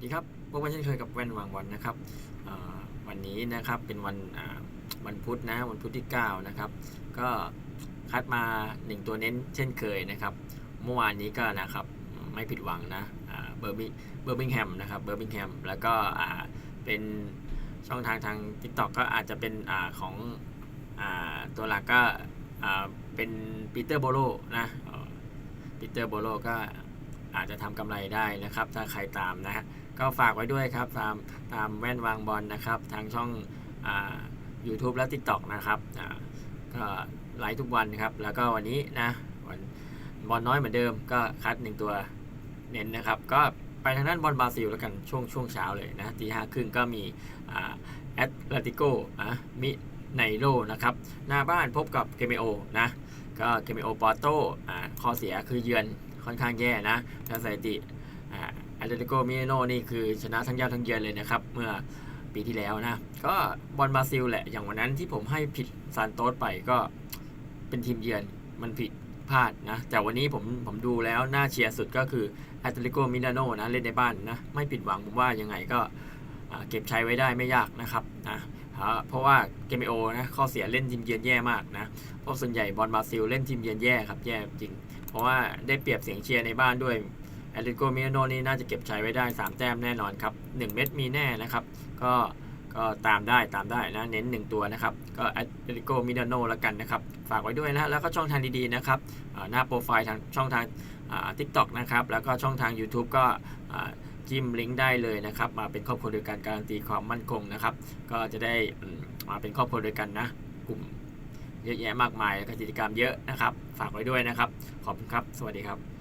สดีครับพบกันเช่นเคยกับแว่นวางบอลนะครับวันนี้นะครับเป็นวันวันพุธนะวันพุธที่ 9 นะครับ ก็คัดมา 1 ตัวเน้นเช่นเคยนะครับ เมื่อวานนี้ก็นะครับไม่ผิดหวังนะเบอร์บิเบอร์บิงแฮมนะครับเบอร์บิงแฮมแล้วก็เป็นช่องทางทาง TikTok ก็อาจจะเป็นอของอตัวหลักก็เป็นปีเตอร์โบโลนะปีเตอร์โบโลก็อาจจะทำกำไรได้นะครับ ถ้าใครตามนะฮะ ก็ฝากไว้ด้วยครับ ตามตามแว่นวางบอลนะครับ ทางช่องอ่า YouTube และ TikTok นะครับก็ไลฟ์ทุกวันครับ แล้วก็วันนี้นะวันบอลน้อยเหมือนเดิมก็คัดหนึ่งตัวเน้นนะครับ ก็ไปทางด้านบอลบราซิลแล้วกันช่วงช่วงเช้าเลยนะตีห้าครึ่งก็มีแอตเลติโกอะมิไนโรนะครับ หน้าบ้านพบกับเกมโอนะก็เกมโอปอร์โตอ่าข้อเสียคือเยือนค่อนข้างแย่นะถ้าสถิติ แอตเลติโกมิโนนี่คือชนะทั้งเย้าทั้งเยือนเลยนะครับ เมื่อปีที่แล้วนะ ก็บอลบราซิลแหละ อย่างวันนั้นที่ผมให้ผิดซานโตสไปก็เป็นทีมเยือนมันผิดพลาดนะ แต่วันนี้ผมผมดูแล้วน่าเชียร์สุดก็คือแอตเลติโกมิลานโนนะ เล่นในบ้านนะ ไม่ผิดหวังผมว่ายังไงก็เก็บใช้ไว้ได้ไม่ยากนะครับนะเพราะว่าเกมโอนะข้อเสียเล่นทีมเยือนแย่มากนะเพราะส่วนใหญ่บอลบราซิลเล่นทีมเยือนแย่ครับแย่จริง เพราะว่าได้เปรียบเสียงเชียร์ในบ้านด้วย แอตเลติโกมิโนนี่น่าจะเก็บชัยไว้ได้ 3 แต้มแน่นอนครับ 1 เม็ดมีแน่นะครับ ก็ก็ตามได้ตามได้นะเน้น 1 ตัวนะครับ ก็แอตเลติโกมิโนแล้วกันนะครับ ฝากไว้ด้วยนะแล้วก็ช่องทางดีๆนะครับหน้าโปรไฟล์ทางช่องทางทิกตอกนะครับ แล้วก็ช่องทาง YouTube ก็จิ้มลิงก์ได้เลยนะครับ มาเป็นครอบครัวเดียวกันการันตีความมั่นคงนะครับ ก็จะได้มาเป็นครอบครัวเดียวกันนะ กลุ่มเยอะแยะมากมายกิจกรรมเยอะนะครับ ฝากไว้ด้วยนะครับ ขอบคุณครับ สวัสดีครับ